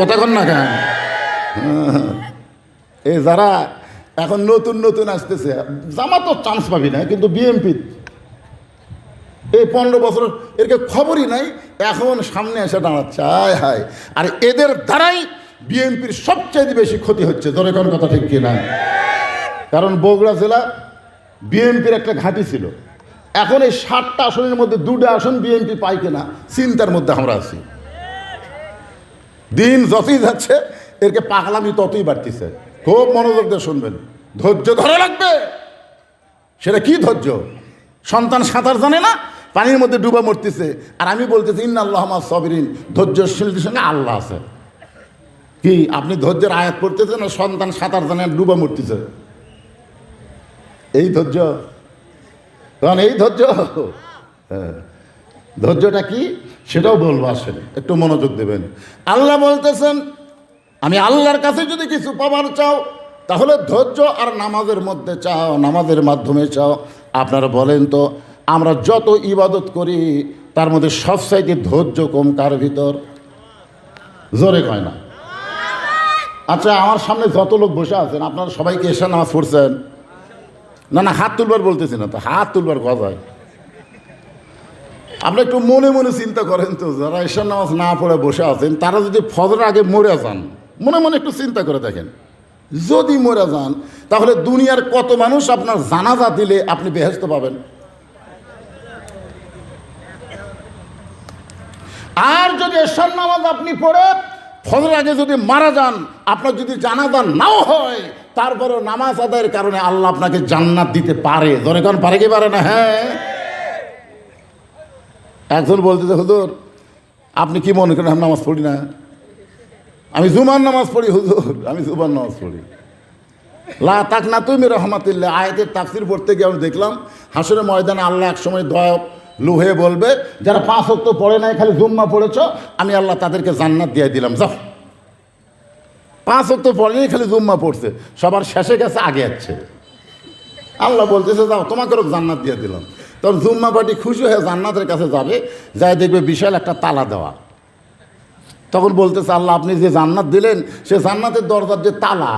কথা কন না কেন? এই যারা এখন নতুন নতুন আসতেছে, জামা তো চান্স পাবি না, কিন্তু বিএমপি এই পনেরো বছর এরকে খবরই নাই, এখন সামনে এসে দাঁড়াচ্ছে, হায় হায়। আর এদের দ্বারাই বিএনপির সবচেয়ে বেশি ক্ষতি হচ্ছে, ধরে কোন কথা ঠিক কিনা? কারণ বগুড়া জেলা বিএনপির একটা ঘাঁটি ছিল। এখন এই ষাটটা আসনের মধ্যে দুটা আসন বিএনপি পাই কিনা, চিন্তার মধ্যে আমরা আছি। দিন যতই যাচ্ছে, এরকে পাগলামি ততই বাড়তিছে। খুব মনোযোগ দিয়ে শুনবেন। ধৈর্য ধরা লাগবে। সেটা কি ধৈর্য? সন্তান সাঁতার জানে না, পানির মধ্যে ডুবা মরতেছে। আর আমি বলতেছি ইন্না আল্লাহ সবিরিন। ধৈর্যশীলদের সঙ্গে আল্লাহ আছে। কি, আপনি ধৈর্যের আয়াত করতেছেন না সন্তান সাঁতার জানে আর ডুবা মরতেছে? এই ধৈর্য? কারণ এই ধৈর্য? হ্যাঁ। ধৈর্যটা কি? সেটাও বলব আসেন একটু মনোযোগ দেবেন। আল্লাহ বলতেছেন, আমি আল্লাহর কাছে যদি কিছু পাবার চাও, তাহলে ধৈর্য আর নামাজের মধ্যে চাও, নামাজের মাধ্যমে চাও। আপনারা বলেন তো, আমরা যত ইবাদত করি, তার মধ্যে সবসাইতে ধৈর্য কম কার ভিতর? জোরে কয় না। আচ্ছা আমার সামনে যত লোক বসে আছেন, আপনারা সবাইকে এসে নামাজ পড়ছেন? না না, হাত তুলবার বলতেছি না তো, হাত তুলবার কথা আপনি একটু মনে মনে চিন্তা করেন তো, যারা ঈশান নামাজ না পড়ে বসে আছেন, তারা যদি ফজর আগে মরে যান, মনে মনে একটু চিন্তা করে দেখেন। যদি মরে যান, তাহলে দুনিয়ার কত মানুষ আপনার জানাজা দিলে আপনি বেহেস্ত পাবেন? আর যদি এশার নামাজ আপনি পড়ে ফজর আগে যদি মারা যান, আপনার যদি জানাজা নাও হয়, তারপরেও নামাজ আদায়ের কারণে আল্লাহ আপনাকে জান্নাত দিতে পারে। ধরে কারণ পারে কি পারে না? হ্যাঁ। একজন বলতেছে হুজুর, আপনি কি মনে করেন আমি নামাজ পড়ি না? আমি জুমার নামাজ পড়ি হুজুর, আমি জুমার নামাজ পড়ি। লা তাক না তুমি রহমাতিল্লা আয়াতের তাফসির পড়তে গিয়ে আমি দেখলাম, হাসরের ময়দানে আল্লাহ এক সময় দয়া লুহে বলবে, যারা পাঁচ অক্ত পড়ে নাই, খালি জুম্মা পড়েছ, আমি আল্লাহ তাদেরকে জান্নাত দিয়ে দিলাম, যাও। পাঁচ অক্ত পড়েনি খালি জুম্মা পড়ছে, সবার শেষে গেছে, আগে যাচ্ছে আল্লাহ বলতেছে, যাও তোমাকেও জান্নাত দিয়ে দিলাম। তখন জুম্মা পার্টি খুশি হয়ে জান্নাতের কাছে যাবে যাই দেখবে বিশাল একটা তালা দেওয়া। তখন বলতেছে, আল্লাহ, আপনি যে জান্নাত দিলেন, সে জান্নাতের দরজার যে তালা,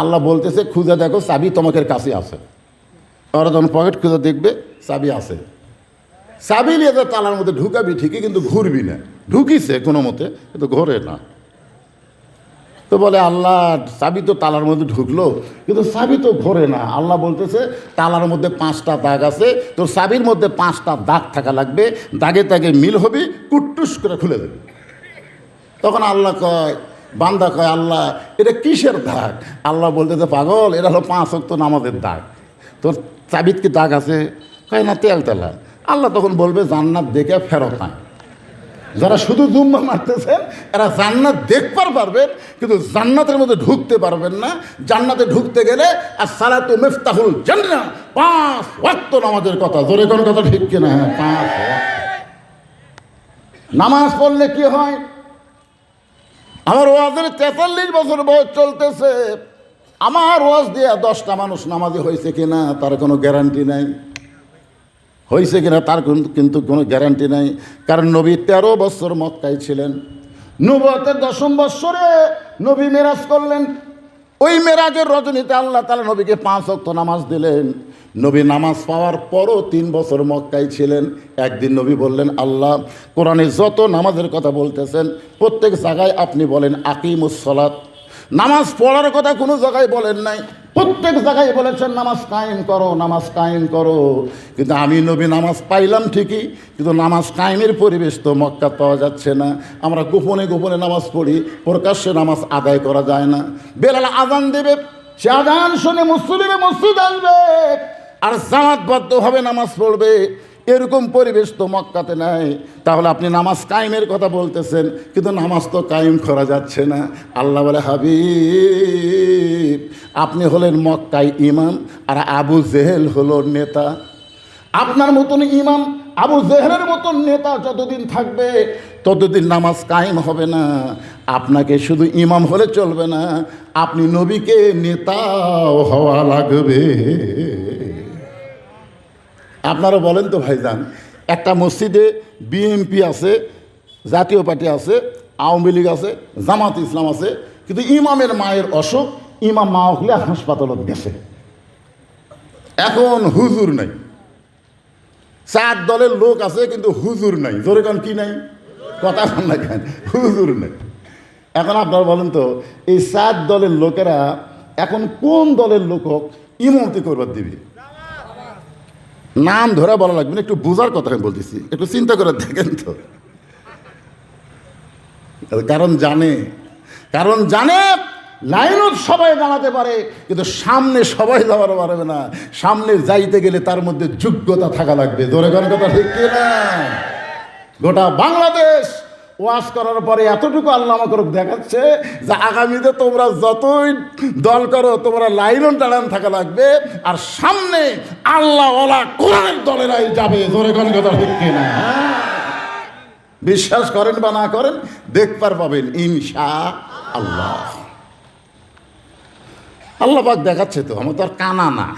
আল্লাহ বলতেছে, খুঁজে দেখো, চাবি তোমাদের কাছে আছে। ওরা যখন পকেট খুঁজে দেখবে, চাবি আছে। চাবি নিয়ে তালার মধ্যে ঢুকাবি ঠিকই, কিন্তু ঘুরবি না। ঢুকিছে কোনো মতে, কিন্তু ঘোরে না। তো বলে, আল্লাহ, চাবি তো তালার মধ্যে ঢুকলো। কিন্তু চাবি তো ঘোরে না। আল্লাহ বলতেছে, তালার মধ্যে পাঁচটা দাগ আছে, তোর চাবির মধ্যে পাঁচটা দাগ থাকা লাগবে। দাগে দাগে মিল হবে, কুট্টুস করে খুলে দেবে। তখন আল্লাহ কয়, বান্দা কয়, আল্লাহ, এটা কিসের দাগ? আল্লাহ বলতেছে, পাগল, এটা হলো পাঁচ অক্ত নামাজের দাগ। তোর চাবিত কি দাগ আছে? কয়, না, তেল তেলা। আল্লাহ তখন বলবে, জান্নাত দেখে ফেরত নাই যারা শুধু জুম্মা মারতেছেন, এরা জান্নাত দেখবার পারবেন, কিন্তু জান্নাতের মধ্যে ঢুকতে পারবেন না। জান্নাতে ঢুকতে গেলে আর সালাতু মিফতাহুল জান্না পাঁচ ওয়াক্ত নামাজের কথা। জোরে কোনো কথা ঠিক কিনা? হ্যাঁ পাঁচ নামাজ পড়লে কি হয়? আমার ওয়াজের তেতাল্লিশ বছর বয়স চলতেছে। আমার ওয়াজ দিয়ে দশটা মানুষ নামাজি হয়েছে কিনা, তার কোনো গ্যারান্টি নাই। হয়েছে কিনা তার কিন্তু- কোনো গ্যারান্টি নাই। কারণ নবী তেরো বছর মক্কায় ছিলেন নবতের দশম বৎসরে নবী মেরাজ করলেন। ওই মেরাজের রজনীতে আল্লাহ তালা নবীকে পাঁচ অক্ত নামাজ দিলেন। নবী নামাজ পাওয়ার পরও তিন বছর মক্কায় ছিলেন একদিন নবী বললেন, আল্লাহ, কোরআনে যত নামাজের কথা বলতেছেন, প্রত্যেক জায়গায় আপনি বলেন আকিমুসলাত নামাজ পড়ার কথা কোনো জায়গায় বলেন নাই। প্রত্যেক জায়গায় বলেছেন, নামাজ কায়েম করো, নামাজ কায়েম করো। কিন্তু আমি নবী, নামাজ পাইলাম ঠিকই, কিন্তু নামাজ কায়েমের পরিবেশ তো মক্কা পাওয়া যাচ্ছে না। আমরা গোপনে গোপনে নামাজ পড়ি, প্রকাশ্যে নামাজ আদায় করা যায় না। বেলাল আজান দেবে, সে আজান শুনে মুসলিমে মসজিদ আসবে। আর জামাতবদ্ধভাবে নামাজ পড়বে। এরকম পরিবেশ তো মক্কাতে নাই। তাহলে আপনি নামাজ কায়েমের কথা বলতেছেন, কিন্তু নামাজ তো কায়েম করা যাচ্ছে না। আল্লাহ বলে, হাবিব, আপনি হলেন মক্কায় ইমাম, আর আবু জেহেল হলো নেতা। আপনার মতন ইমাম, আবু জেহেলের মতন নেতা যতদিন থাকবে, ততদিন নামাজ কায়েম হবে না। আপনাকে শুধু ইমাম হলে চলবে না, আপনি নবীকে নেতাও হওয়া লাগবে। আপনারা বলেন তো ভাইজান, একটা মসজিদে বিএমপি আছে, জাতীয় পার্টি আছে, আওয়ামী লীগ আছে, জামাত ইসলাম আছে, কিন্তু ইমামের মায়ের অসুখ, ইমাম মা হলে হাসপাতালত গেছে। এখন হুজুর নাই। চার দলের লোক আছে, কিন্তু হুজুর নাই। জোরে কান, কি নাই? কথা বল না কেন? হুজুর নাই। এখন আপনারা বলেন তো, এই চার দলের লোকেরা এখন কোন দলের লোক ইমতি করবার দিবি? নাম ধরে বলা লাগবে না, একটু বোঝার কথা আমি বলতেছি, একটু চিন্তা করে দেখেন তো। কারণ জানে কারণ জানে, লাইনত সবাই দাঁড়াতে পারে, কিন্তু সামনে সবাই দাঁড়াতে পারবে না। সামনে যাইতে গেলে তার মধ্যে যোগ্যতা থাকা লাগবে। ধরে কথা ঠিক গোটা বাংলাদেশ ওয়াশ করার পরে এতটুকু আল্লাহ আমাকে দেখাচ্ছে যে আগামীতে তোমরা যতই দল করো, তোমরা লাইনন দাঁড়ান থাকা লাগবে। আর সামনে আল্লাহ ওলা কোরআনের দলেরাই যাবে। কোন কথা বিশ্বাস করেন বা না করেন, দেখবার পাবেন ইনশা আল্লাহ আল্লাহ পাক দেখাচ্ছে তো, আমার তো আর কানা না।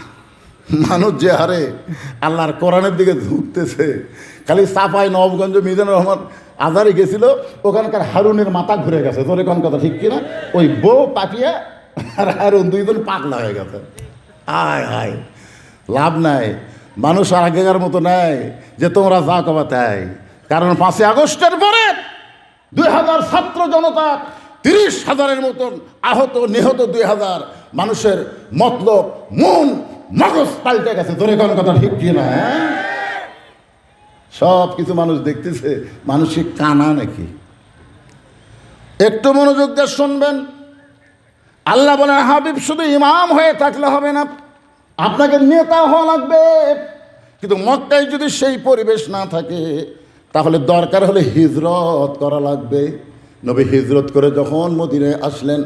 মানুষ যে হারে আল্লাহর কোরআনের দিকে ঝুঁকতেছে। খালি সাফাই নবগঞ্জ মিজানুর রহমান আজারে গেছিল, ওখানকার হারুনের মাথা ঘুরে গেছে। তোর কোন কথা ঠিক কিনা? ওই বউ পাঠিয়ে আর হারুন দুইজন পাগলা হয়ে গেছে। আয় হায়। লাভ নাই। মানুষ আর আগেকার মতো নাই যে তোমরা যা কবা তাই। কারণ পাঁচই আগস্টের পরে দুই হাজার ছাত্র জনতা তিরিশ হাজারের মতন আহত, নিহত দুই হাজার মানুষের মতলব, মন মগজ পাল্টে গেছে তোর কোন কথা ঠিক কি না হ্যাঁ? সব কিছু মানুষ দেখতেছে মানসিক কানা নাকি। একটু মনোযোগ দিয়ে শুনবেন, আল্লাহ বলেন, হাবিব শুধু ইমাম হয়ে থাকলে হবে না, আপনাকে নেতা হওয়া লাগবে। কিন্তু মক্কায় যদি সেই পরিবেশ না থাকে, তাহলে দরকার হলে হিজরত করা লাগবে। নবী হিজরত করে যখন মদিনায় আসলেন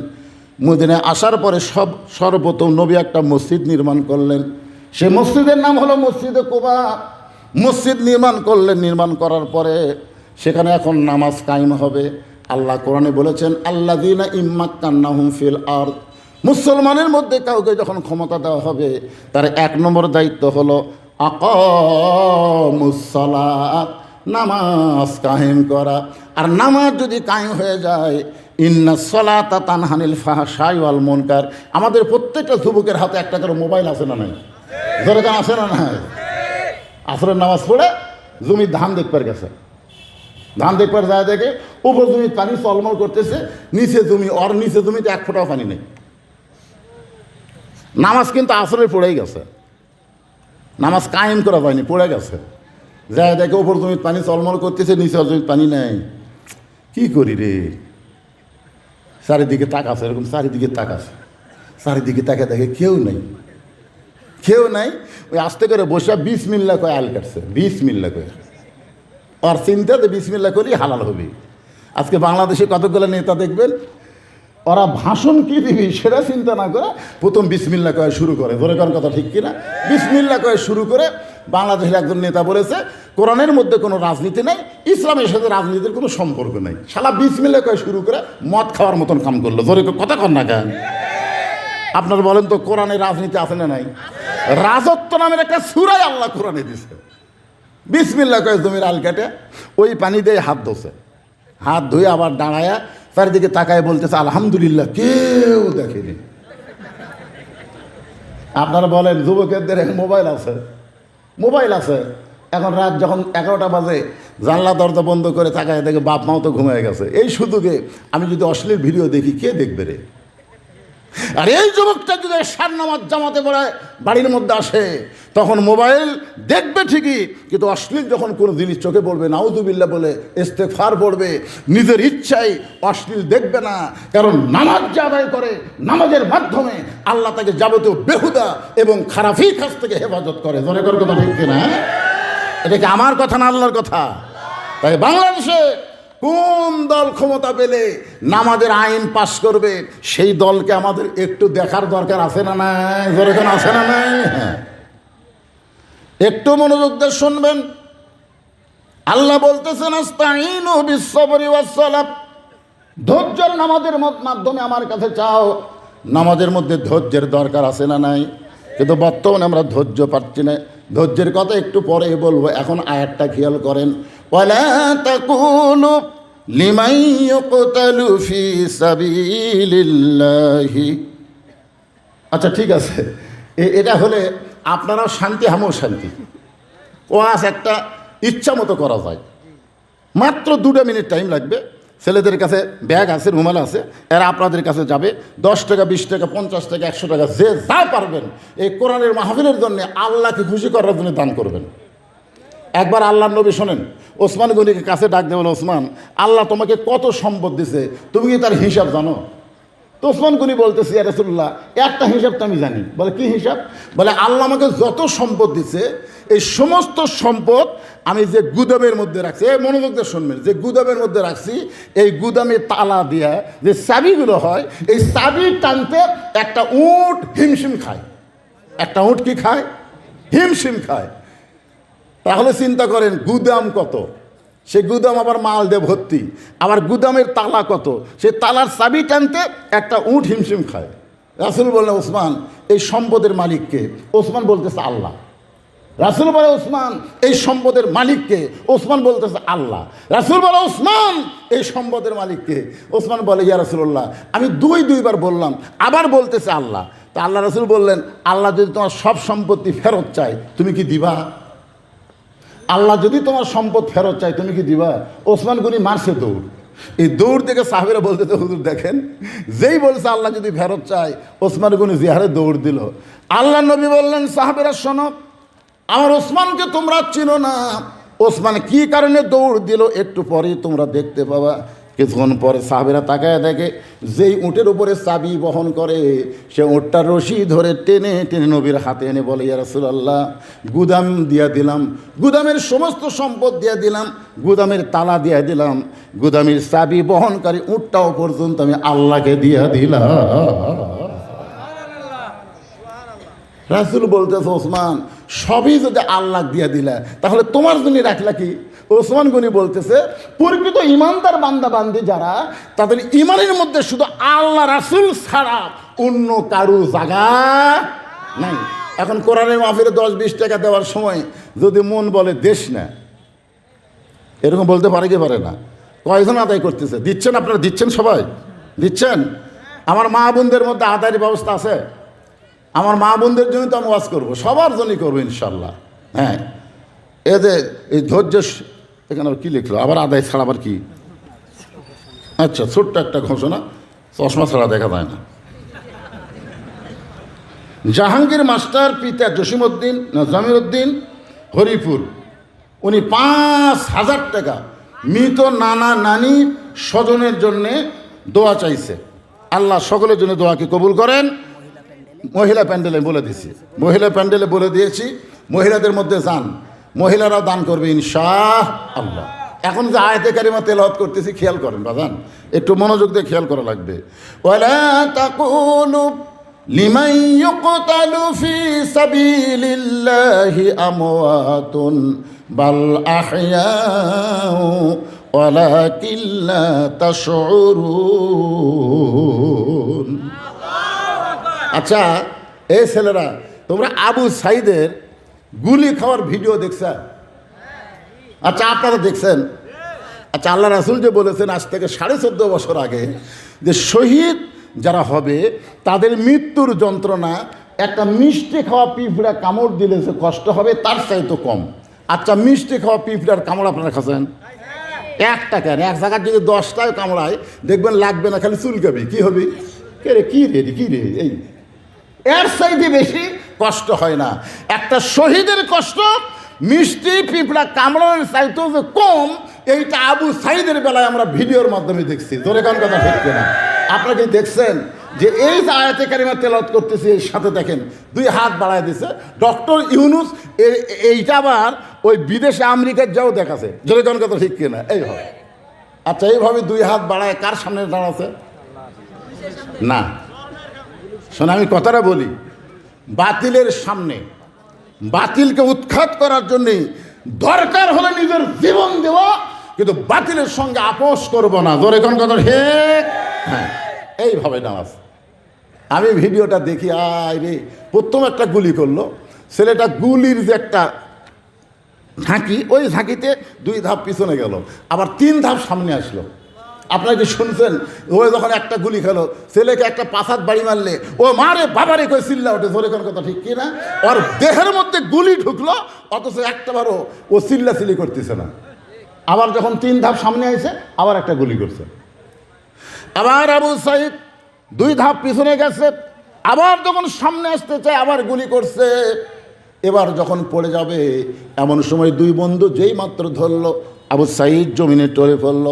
মদিনায় আসার পরে সব সর্বপ্রথম নবী একটা মসজিদ নির্মাণ করলেন। সে মসজিদের নাম হলো মসজিদে কোবা। মসজিদ নির্মাণ করলেন, নির্মাণ করার পরে সেখানে এখন নামাজ কায়েম হবে। আল্লাহ কোরআনে বলেছেন আল্লাহ দিনা ইম্মাক্কান্নাহুম ফিল আর মুসলমানের মধ্যে কাউকে যখন ক্ষমতা দেওয়া হবে, তার এক নম্বর দায়িত্ব হলো আকমুসলাত নামাজ কায়েম করা। আর নামাজ যদি কায়েম হয়ে যায়, ইন্না সলাতা তানহানিল ফাহাশাই ওয়াল মুনকার। আমাদের প্রত্যেকটা যুবকের হাতে একটা করে মোবাইল আছে না নাই? ধরে আছে না নাই? আসরের নামাজ পড়ে জমির ধান দেখবার গেছে। ধান দেখবার যায় দেখে উপর জমি পানি চলমল করতেছে, নিচে জমি ওর নিচে জমিতে এক ফোঁটাও পানি নেই। নামাজ কিন্তু আসরে পড়েই গেছে। নামাজ কায়েম করা যায়নি, পড়ে গেছে। যায় দেখে উপর জমির পানি চলমল করতেছে নিচে জমির পানি নেই। কি করি রে? চারিদিকে তাক আছে, এরকম চারিদিকে তাক আছে। চারিদিকে তাকে দেখে কেউ নেই। কেউ নাই? ওই আস্তে করে বসে বিশ মিল্লা কয়ে আল কাটছে বিশ মিল্লা কয়ে। আর চিন্তাতে বিশ মিল্লা করেই হালাল হবে। আজকে বাংলাদেশে কতগুলো নেতা দেখবেন? ওরা ভাষণ কি দিবি সেটা চিন্তা না করে প্রথম বিসমিল্লা কয়ে শুরু করে। ধরে কথা ঠিক কিনা? বিসমিল্লা কয়ে শুরু করে বাংলাদেশের একজন নেতা বলেছে, কোরআনের মধ্যে কোনো রাজনীতি নেই, ইসলামের সাথে রাজনীতির কোনো সম্পর্ক নেই। সালা বিসমিল্লা কয়ে শুরু করে মদ খাওয়ার মতন কাম করল। ধরে কথা কর না কেন? আপনার বলেন তো কোরআনে রাজনীতি আছে না নাই? রাজত্ব নামের একটা সুরাই আল্লাহ কোরআনে দিছে বিসমিল্লা কয়ে জমির আল কাটে, ওই পানি দিয়ে হাত ধোছে। হাত ধুয়ে আবার দাঁড়ায়া চারিদিকে তাকায় বলতেছে, আলহামদুলিল্লাহ, কেউ দেখেনি। আপনারা বলেন, যুবকের মোবাইল আছে। মোবাইল আছে। এখন রাত যখন এগারোটা বাজে, জানলা, দরজা বন্ধ করে তাকায় দেখে বাপ মাও তো ঘুমিয়ে গেছে। এই শুধুকে আমি যদি অশ্লীল ভিডিও দেখি, কে দেখবে রে? আর এই যুবকটা যদি সার নামাজ জামাতে পড়ায়, বাড়ির মধ্যে আসে, তখন মোবাইল দেখবে ঠিকই, কিন্তু অশ্লীল যখন কোনো জিনিস চোখে পড়বে নাউজুবিল্লা বলে ইস্তেফার পড়বে, নিজের ইচ্ছাই অশ্লীল দেখবে না, কারণ নামাজ যে আদায় করে, নামাজের মাধ্যমে আল্লাহ তাকে যাবতীয় বেহুদা এবং খারাপি কাছ থেকে হেফাজত করে। ধরে করার কথা ঠিক না এটা কি আমার কথা না আল্লাহর কথা? তাই বাংলাদেশে কোন দল ক্ষমতা পেলে নামাজের আইন পাশ করবে? সেই দলকে আমাদের একটু দেখার দরকার আছে না নাই? আছে না নাই? হ্যাঁ। একটু মনোযোগ দিয়ে শুনবেন। আল্লাহ বলতেছেন ধৈর্যের নামাজের মাধ্যমে আমার কাছে চাও। নামাজের মধ্যে ধৈর্যের দরকার আছে না নাই? কিন্তু বর্তমানে আমরা ধৈর্য পাচ্ছি না। ধৈর্যের কথা একটু পরে বলব। এখন আয়াতটা খেয়াল করেন। ওয়ালা তাকুলু লিমাই ইউকতালু ফি সাবিলিল্লাহি। আচ্ছা ঠিক আছে। এটা হলে আপনারাও শান্তি আমিও শান্তি। ওয়াজ একটা ইচ্ছা মতো করা যায়। মাত্র দুটো মিনিট টাইম লাগবে। ছেলেদের কাছে ব্যাগ আছে, রুমাল আছে, এরা আপনাদের কাছে যাবে। দশ টাকা, বিশ টাকা, পঞ্চাশ টাকা, একশো টাকা, যে যা পারবেন। এই কোরআনের মাহফিলের জন্য আল্লাহকে খুশি করার জন্য দান করবেন। একবার আল্লাহ নবী শোনেন, ওসমান গনিকে কাছে ডাক দেবেন ওসমান, আল্লাহ তোমাকে কত সম্পদ দিছে, তুমি কি তার হিসাব জানো? তো ওসমান গনি বলতেছি রাসূলুল্লাহ, একটা হিসাব তো আমি জানি। বলে, কি হিসাব? বলে, আল্লাহ আমাকে যত সম্পদ দিছে, এই সমস্ত সম্পদ আমি যে গুদামের মধ্যে রাখছি, এই মনোযোগ দিয়ে শুনবেন, যে গুদামের মধ্যে রাখছি, এই গুদামে তালা দিয়া যে চাবিগুলো হয়, এই চাবি টানতে একটা উট হিমশিম খায়। একটা উট কি খায়? হিমশিম খায়। তাহলে চিন্তা করেন, গুদাম কত? সে গুদাম আবার মাল দিয়ে ভর্তি। আবার গুদামের তালা কত? সে তালার চাবি টানতে একটা উঠ হিমশিম খায়। রাসুল বললেন, ওসমান, এই সম্পদের মালিককে ওসমান বলতেছে, আল্লাহ। রাসুল বলে, ওসমান, এই সম্পদের মালিককে ওসমান বলতেছে, আল্লাহ। রাসুল বলে, ওসমান, এই সম্পদের মালিককে ওসমান বলে, ইয়া রাসুল্লাহ আমি দুই দুইবার বললাম, আবার বলতেছে আল্লাহ। তা আল্লাহ রাসুল বললেন, আল্লাহ যদি তোমার সব সম্পত্তি ফেরত চায়, তুমি কি দিবা? আল্লাহ যদি তোমার সম্পদ ফেরত চাই তুমি কি দিবা? ওসমান গুনি মারছে দৌড়। এই দৌড় থেকে সাহেবেরা বলতে তো হুজুর, দেখেন, যেই বলছে আল্লাহ যদি ফেরত চাই ওসমান গনি জিহারে দৌড় দিল। আল্লাহ নবী বললেন, সাহাবেরা শোনক আমার ওসমানকে তোমরা চিনো না। ওসমান কি কারণে দৌড় দিল, একটু পরেই তোমরা দেখতে পাবা। কিছুক্ষণ পরে সাহাবেরা তাকায় দেখে, যেই উটের উপরে চাবি বহন করে, সে উটটার রশি ধরে টেনে টেনে নবীর হাতে এনে বলে, ইয়া রাসূলুল্লাহ, গুদাম দিয়া দিলাম, গুদামের সমস্ত সম্পদ দিয়া দিলাম, গুদামের তালা দিয়া দিলাম, গুদামের চাবি বহনকারী উঁটটাও পর্যন্ত আমি আল্লাহকে দিয়া দিলাম। রাসুল বলতেছে, ওসমান, সবই যদি আল্লাহ দিয়া দিলা, তাহলে তোমার জন্য রাখলা কি? ওসমান গনি বলতেছে, প্রকৃত ইমানদার বান্দা বান্দি যারা, তাদের ইমানের মধ্যে শুধু আল্লাহ রাসুল ছাড়া অন্য কারু জাগা নাই। এখন কোরআনের মাফিরে দশ বিশ টাকা দেওয়ার সময় যদি মন বলে, দেশ না। এরকম বলতে পারে কি পারে না? কয়জন আদায় করতেছে? দিচ্ছেন আপনারা? দিচ্ছেন সবাই? দিচ্ছেন? আমার মা বোনদের মধ্যে আদায়ের ব্যবস্থা আছে? আমার মা বোনদের জন্য তো আমি ওয়াজ করব। সবার জন্যই করব ইনশাল্লাহ। হ্যাঁ। এদের এই ধৈর্য এখানে আবার কী লিখলো? আবার আদায় ছাড়া আবার কি? আচ্ছা ছোট্ট একটা ঘোষণা, চশমা ছাড়া দেখা যায় না। জাহাঙ্গীর মাস্টার পিতা জসিমউদ্দিন জামিরউদ্দিন, হরিপুর। উনি পাঁচ হাজার টাকা মৃত নানা নানি স্বজনের জন্যে দোয়া চাইছে। আল্লাহ সকলের জন্য দোয়াকে কবুল করেন? মহিলা প্যান্ডেলে বলে দিয়েছি। মহিলা প্যান্ডেলে বলে দিয়েছি, মহিলাদের মধ্যে যান। মহিলারাও দান করবে ইনশাহ আল্লাহ এখন যে আয়তে কারিমা তেলাওয়াত করতেছি, খেয়াল করেন বাজান, একটু মনোযোগ দিয়ে খেয়াল করা লাগবে। বাল আচ্ছা এই ছেলেরা, তোমরা আবু সাইদের গুলি খাওয়ার ভিডিও দেখছেন? আচ্ছা আপনারা দেখছেন? আচ্ছা আল্লাহ রাসুল যে বলেছেন আজ থেকে সাড়ে চোদ্দ বছর আগে যে শহীদ যারা হবে, তাদের মৃত্যুর যন্ত্রণা, একটা মিষ্টি খাওয়া পিঁপড়া কামড় দিলে যে কষ্ট হবে, তার চাইতে কম। আচ্ছা মিষ্টি খাওয়া পিঁপড়ার কামড় আপনারা খাচ্ছেন? একটা কেন? এক জায়গার যদি দশটায় কামড়ায়, দেখবেন লাগবে না, খালি চুলকাবে। কী হবে? কে রে, কী রে কী রে, এই। এর চাইতে বেশি কষ্ট হয় না। একটা শহীদের কষ্ট, মিষ্টি পিঁপড়া কামড়ানোর চাইতেও যে কম, এইটা আবু সাইদের বেলায় আমরা ভিডিওর মাধ্যমে দেখছি। জোরে কান কথা ঠিক না আপনারা কি দেখছেন যে এই যে আয়াতে কারিমা তেলাওয়াত করতেছি এর সাথে দেখেন, দুই হাত বাড়ায় দিছে। ডক্টর ইউনুস এইটা আবার ওই বিদেশে আমেরিকার যাও দেখাছে। জোরে কান কথা ঠিক কিনা? এইভাবে আচ্ছা এইভাবে দুই হাত বাড়ায় কার সামনে দাঁড়াচ্ছে? না। শোনো, আমি কথাটা বলি। বাতিলের সামনে। বাতিলকে উৎখাত করার জন্যে দরকার হলে নিজের জীবন দেওয়া, কিন্তু বাতিলের সঙ্গে আপোষ করব না। জোরে কোন কথা ঠিক হ্যাঁ এইভাবে নামাজ। আমি ভিডিওটা দেখি, আয় রে, প্রথম একটা গুলি করল। ছেলেটা গুলির যে একটা ঝাঁকি, ওই ঝাঁকিতে দুই ধাপ পিছনে গেল। আবার তিন ধাপ সামনে আসলো। আপনারা কি শুনছেন? ও যখন একটা গুলি খেলো, ছেলেকে একটা পাশাত বাড়ি মারলে, ও মারে বাবারে কই চিল্লা ওঠে ধরে কোন কথা ঠিক কি না? ওর দেহের মধ্যে গুলি ঢুকলো, অথচ একটাবারও ও চিল্লা চিল্লি করতেছে না। আবার যখন তিন ধাপ সামনে আইছে, আবার একটা গুলি করছে। আবার আবু সাইদ দুই ধাপ পিছনে গেছে, আবার যখন সামনে আসতে চায়, আবার গুলি করছে। এবার যখন পড়ে যাবে, এমন সময় দুই বন্ধু যেই মাত্র ধরলো আবু সাইদ জমিনে টরে পড়ল।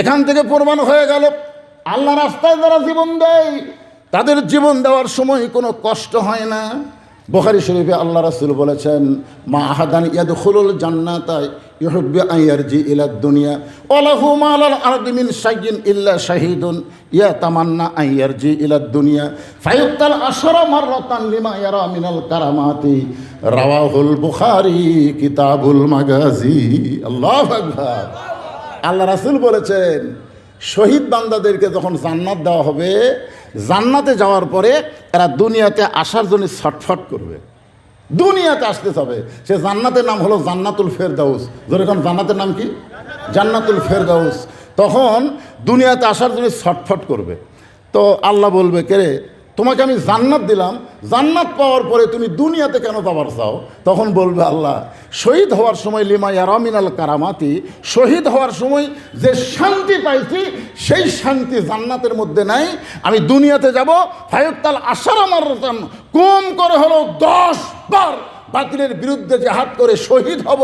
এখান থেকে প্রমাণ হয়ে গেল, আল্লাহ রাস্তায় যারা জীবন দেয়, তাদের জীবন দেওয়ার সময় কোনো কষ্ট হয় না। বখারি শরীফে আল্লাহ রাসুল বলেছেন, মা আহাদান ইয়াদ হুলুল জান্নাতায় ইউহিব্বু আন ইলা দুনিয়া, ওয়ালাহু মালাল আরদি মিন শাইইন ইল্লা শাহিদুন ইয়া তামান্না আন ইয়ারজি ইলা দুনিয়া ফায়ুক্তাল আশরা মাররাতান লিমা ইয়ারা মিনাল কারামাতি, রাওয়াহুল বুখারী, কিতাবুল মাগাজি। আল্লাহু আকবার। আল্লাহ রাসূল বলেছেন, শহীদ বান্দাদেরকে যখন জান্নাত দেওয়া হবে, জান্নাতে যাওয়ার পরে এরা দুনিয়াতে আসার জন্য ছটফট করবে। দুনিয়াতে আসতে হবে সে জান্নাতের নাম হলো জান্নাতুল ফেরদাউস। যেরকম জান্নাতের নাম কি? জান্নাতুল ফেরদাউস। তখন দুনিয়াতে আসার জন্য ছটফট করবে। তো আল্লাহ বলবে, কে তোমাকে আমি জান্নাত দিলাম। জান্নাত পাওয়ার পরে তুমি দুনিয়াতে কেন যাবার চাও? তখন বলবে আল্লাহ, শহীদ হওয়ার সময় লিমা ইয়ারামিনাল কারামাতি, শহীদ হওয়ার সময় যে শান্তি পাইছি, সেই শান্তি জান্নাতের মধ্যে নাই। আমি দুনিয়াতে যাব, ফায়ুক্তাল আশার আমার কম করে হলো দশ বার বাতিলের বিরুদ্ধে জেহাদ করে শহীদ হব।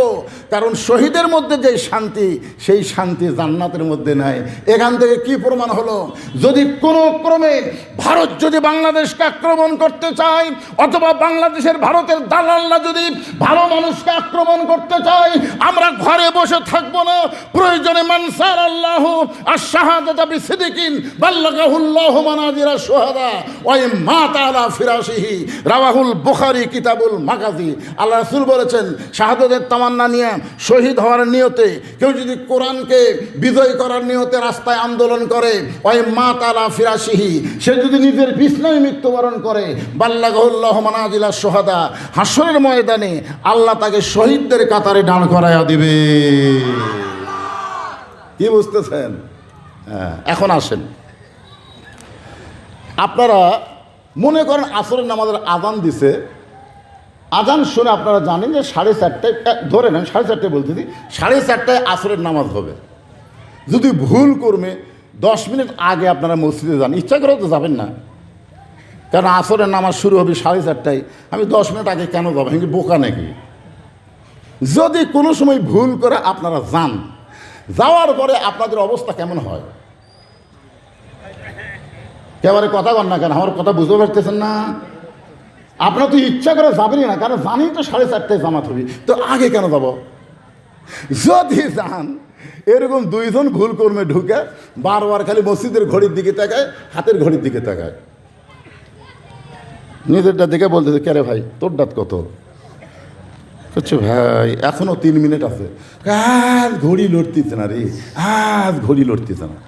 কারণ শহীদের মধ্যে যে শান্তি, সেই শান্তি জান্নাতের মধ্যে নাই। এখান থেকে কি প্রমাণ হলো? যদি কোনো ক্রমে ভারত যদি বাংলাদেশকে আক্রমণ করতে চায়, অথবা বাংলাদেশের ভারতের দালাল্লা যদি ভালো মানুষকে আক্রমণ করতে চায়, আমরা ঘরে বসে থাকব না। প্রয়োজনে মানসার আল্লাহ আর শাহাদাত বিসিদিকিন বাল্লাগাহুল্লাহ মানাজিরা সোহাদা ওই মা ফিরাসিহি রাওয়াহুল বুখারী কিতাবুল মাগাজি। আল্লাহ রাসূল বলেছেন, শাহাদাতের তামান্না নিয়ে শহীদ হওয়ার নিয়তে কেউ যদি কোরআনকে বিজয় করার নিয়তে রাস্তায় আন্দোলন করে ওই মা তালা ফিরাসিহি সে যদি নিজের বিছনায় মৃত্যুবরণ করে, বাল্লাগাহুল্লাহ মানাজিলা সোহাদা হাসরের ময়দানে আল্লাহ তাকে শহীদদের কাতারে দাঁড় করাইয়া দিবে। কি বুঝতেছেন? হ্যাঁ এখন আসেন। আপনারা মনে করেন আসরের নামাজের আদান দিছে আজান শুনে আপনারা জানেন যে সাড়ে চারটায় ধরে নেন, সাড়ে চারটায় বলতেছি সাড়ে চারটায় আসরের নামাজ হবে। যদি ভুল করবে দশ মিনিট আগে আপনারা মসজিদে যান, ইচ্ছা করেও তো যাবেন না। কারণ আসরের নামাজ শুরু হবে সাড়ে চারটায়। আমি দশ মিনিট আগে কেন যাব? আমি কি বোকা নাকি? যদি কোনো সময় ভুল করে আপনারা যান, যাওয়ার পরে আপনাদের অবস্থা কেমন হয়? এবারে কথা বল না কেন? আমার কথা বুঝতে পারতেছেন না? আপনার তো ইচ্ছা করে যাবেনই না, কারণ জানি তো সাড়ে চারটায় জামাত হবে। তো আগে কেন যাব? যদি যান, এরকম দুইজন ভুল কর্মে ঢুকে বারবার খালি মসজিদের ঘড়ির দিকে তাকায়, হাতের ঘড়ির দিকে তাকায়। নিজেরটা দেখে বলতেছে কে রে ভাই, তোর দাঁত কত? হচ্ছে ভাই, এখনও তিন মিনিট আছে। আজ ঘড়ি লড়তিছে না রে, আজ ঘড়ি লড়তিছে না।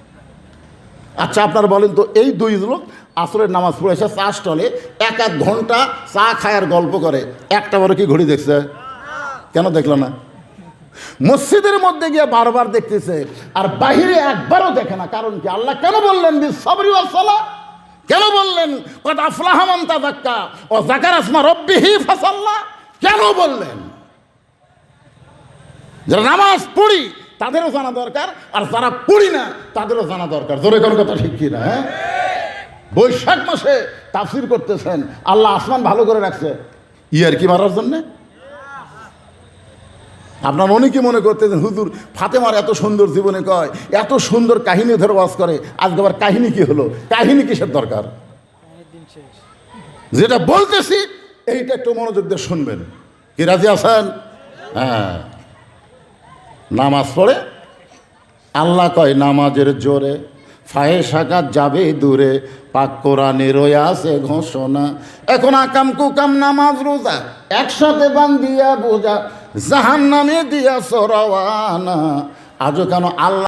আচ্ছা আপনার বলেন তো, এই দুই লোক আসরের নামাজ পড়ে এসে চা স্টলে এক এক ঘণ্টা চা খায় আর গল্প করে। একটা বড় কি ঘড়ি দেখছে? কেন দেখল না? মসজিদের মধ্যে গিয়ে বারবার দেখতেছে, আর বাহিরে একবারও দেখে না। কারণ কি? আল্লাহ কেন বললেন কেন বললেন ও কেন বললেন? যারা নামাজ পড়ি তাদেরও জানা দরকার, আর যারা পড়ি না, তাদেরও জানা দরকার। জোরে কোনো কথা ঠিক কি না হ্যাঁ? বৈশাখ মাসে তাফসির করতেছেন, আল্লাহ আসমান ভালো করে রাখছে। ইয়ার কি মারার জন্যে? আপনার মনে অনেকে মনে করতেছেন, হুজুর, ফাতেমার এত সুন্দর জীবনে কয়, এত সুন্দর কাহিনী ধরে ওয়াজ করে, আজকে আবার কাহিনী কি হলো? কাহিনী কিসের দরকার? যেটা বলতেছি, এইটা একটু মনোযোগ দিয়ে শুনবেন। কি রাজি আছেন? হ্যাঁ। নামাজ পড়ে? আল্লাহ কয়, নামাজের জোরে। ফায়ে সাকাত যাবে দূরে। পাক কোরআনে আছে ঘোষণা। এখন আকাম কুকাম নামাজ রোজা। একসাথে বান্দিয়া বোঝা। জাহান নামে দিয়া সরাওয়ানা। আজও কেন আল্লাহ